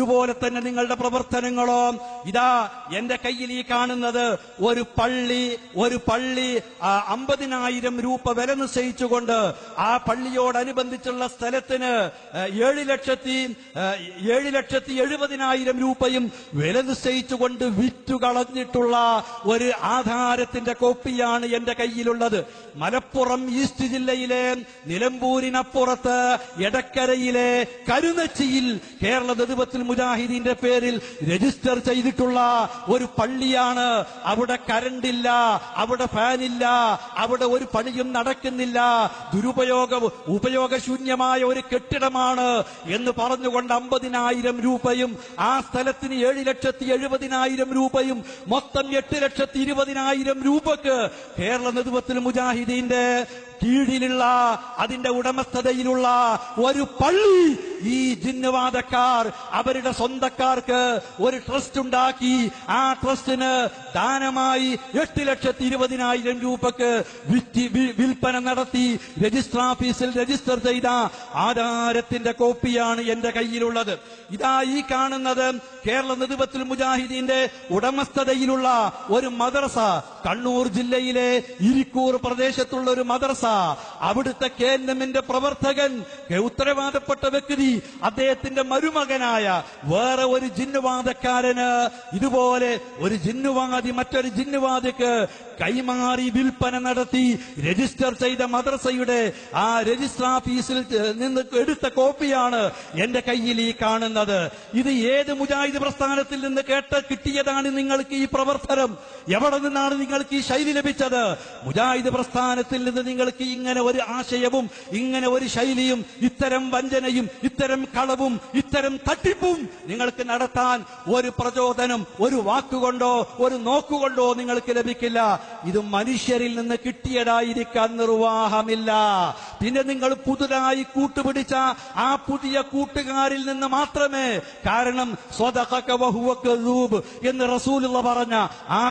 ഇതുപോലെ തന്നെ നിങ്ങളുടെ പ്രവർത്തനങ്ങളോ. ഇതാ എന്റെ കയ്യിൽ ഈ കാണുന്നത് ഒരു പള്ളി ഒരു പള്ളി അമ്പതിനായിരം രൂപ വില നിശ്ചയിച്ചുകൊണ്ട് ആ പള്ളിയോടനുബന്ധിച്ചുള്ള സ്ഥലത്തിന് ഏഴ് ലക്ഷത്തി ഏഴ് ലക്ഷത്തി എഴുപതിനായിരം രൂപയും വില നിശ്ചയിച്ചുകൊണ്ട് വിറ്റു കളഞ്ഞിട്ടുള്ള ഒരു ആധാരത്തിന്റെ കോപ്പിയാണ് എന്റെ കയ്യിലുള്ളത്. മലപ്പുറം ഈസ്റ്റ് ജില്ലയിലെ നിലമ്പൂരിനപ്പുറത്ത് എടക്കരയിലെ കരുനച്ചിയിൽ കേരള നേതൃത്വത്തിൽ മുജാഹിദീന്റെ പേരിൽ രജിസ്റ്റർ ചെയ്തിട്ടുള്ള ഒരു പള്ളിയാണ്. അവിടെ കരണ്ടില്ല അവിടെ ഫാനില്ല അവിടെ ഒരു പണിയും നടക്കുന്നില്ല. ദുരുപയോഗ ഉപയോഗശൂന്യമായ ഒരു കെട്ടിടമാണ് എന്ന് പറഞ്ഞുകൊണ്ട് അമ്പതിനായിരം രൂപയും ആ സ്ഥലത്തിന് ഏഴ് ലക്ഷത്തി എഴുപതിനായിരം രൂപയും മൊത്തം എട്ട് ലക്ഷത്തി ഇരുപതിനായിരം രൂപക്ക് കേരള നേതൃത്വത്തിൽ മുജാഹിദീന്റെ കീഴിലുള്ള അതിന്റെ ഉടമസ്ഥതയിലുള്ള ഒരു പള്ളി ഈ ജിന്നുവാദക്കാർ അവരുടെ സ്വന്തക്കാർക്ക് ഒരു ട്രസ്റ്റ് ഉണ്ടാക്കി. ആ ട്രസ്റ്റിന് ദാനമായി എട്ട് ലക്ഷത്തി ഇരുപതിനായിരം രൂപക്ക് വിൽപ്പന നടത്തി. രജിസ്റ്റർ ഓഫീസിൽ രജിസ്റ്റർ ചെയ്ത ആധാരത്തിന്റെ കോപ്പിയാണ് എന്റെ കയ്യിലുള്ളത്. ഇതാ ഈ കാണുന്നത് കേരള നിരുപത്തിൽ മുജാഹിദീന്റെ ഉടമസ്ഥതയിലുള്ള ഒരു മദ്രസ. കണ്ണൂർ ജില്ലയിലെ ഇരിക്കൂർ പ്രദേശത്തുള്ള ഒരു മദ്രസ. അവിടുത്തെ കെ എൻ എമ്മിന്റെ പ്രവർത്തകൻ ഉത്തരവാദപ്പെട്ട വ്യക്തി അദ്ദേഹത്തിന്റെ മരുമകനായ വേറെ ഒരു ജിന്നുവാദക്കാരന് ഇതുപോലെ ഒരു ജിന്നുവാദി മറ്റൊരു ജിന്നുവാദിക്ക് കൈമാറി വിൽപ്പന നടത്തി രജിസ്റ്റർ ചെയ്ത മദ്രസയുടെ ആ രജിസ്റ്റർ ഓഫീസിൽ നിന്ന് എടുത്ത കോപ്പിയാണ് എന്റെ കയ്യിൽ ഈ കാണുന്നത്. ഇത് ഏത് മുജാഹിദ് പ്രസ്ഥാനത്തിൽ നിന്ന് കേട്ട കിട്ടിയതാണ് നിങ്ങൾക്ക് ഈ പ്രവർത്തനം. എവിടെ നിന്നാണ് നിങ്ങൾക്ക് ഈ ശൈലി ലഭിച്ചത്? മുജാഹിദ് പ്രസ്ഥാനത്തിൽ നിന്ന് നിങ്ങൾക്ക് ഇങ്ങനെ ഒരു ആശയവും ഇങ്ങനെ ഒരു ശൈലിയും ഇത്തരം വഞ്ചനയും ഇത്തരം കളവും ഇത്തരം തട്ടിപ്പും നിങ്ങൾക്ക് നടത്താൻ ഒരു പ്രചോദനം ഒരു വാക്കുകൊണ്ടോ ഒരു നോക്കുകൊണ്ടോ നിങ്ങൾക്ക് ലഭിക്കില്ല. ഇത് മനുഷ്യരിൽ നിന്ന് കിട്ടിയതായിരിക്കാൻ നിർവാഹമില്ല. പിന്നെ നിങ്ങൾ പുതുതായി കൂട്ടുപിടിച്ച ആ പുതിയ കൂട്ടുകാരിൽ നിന്ന് മാത്രമേ കാരണം സ്വതക എന്ന് റസൂലുള്ള പറഞ്ഞ ആ